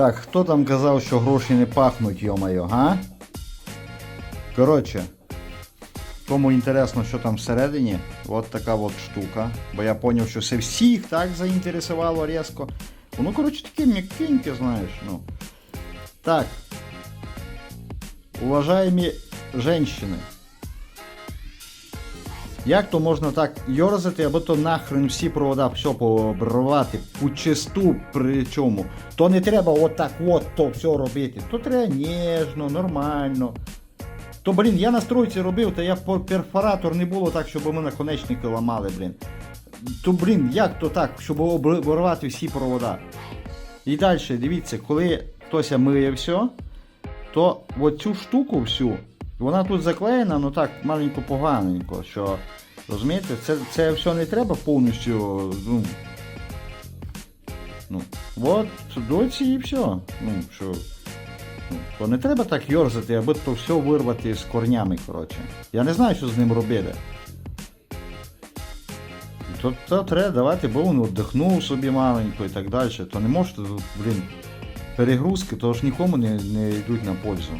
Так, хто там казав, що гроші не пахнуть, йо-моє, га? Коротше, кому інтересно, що там всередині, от така от штука. Бо я зрозумів, що це всіх так заінтересувало різко. Воно, коротше, таке м'якеньке, знаєш, ну. Так. Уважаемі женщини. Як то можна так йорзати, або то нахрен всі провода все пообривати, почисту при чому. То не треба отак от то все робити. То треба ніжно, нормально. То, блін, я на стройці робив, то я перфоратор не було так, щоб ми наконечники ламали, блін. То, блін, як то так, щоб оборвати всі провода. І далі, дивіться, коли хтось миє все, то от цю штуку всю, вона тут заклеєна, ну так, маленько поганенько, що. Розумієте, це, це все не треба повністю. Ну, ну от, доці і все. Ну, що. Ну, то не треба так йорзати, аби то все вирвати з корнями, коротше. Я не знаю, що з ним робити. То, то треба давати, бо він віддихнув собі маленько і так далі. То не можете, блін, перегрузки, то ж нікому не, не йдуть на пользу.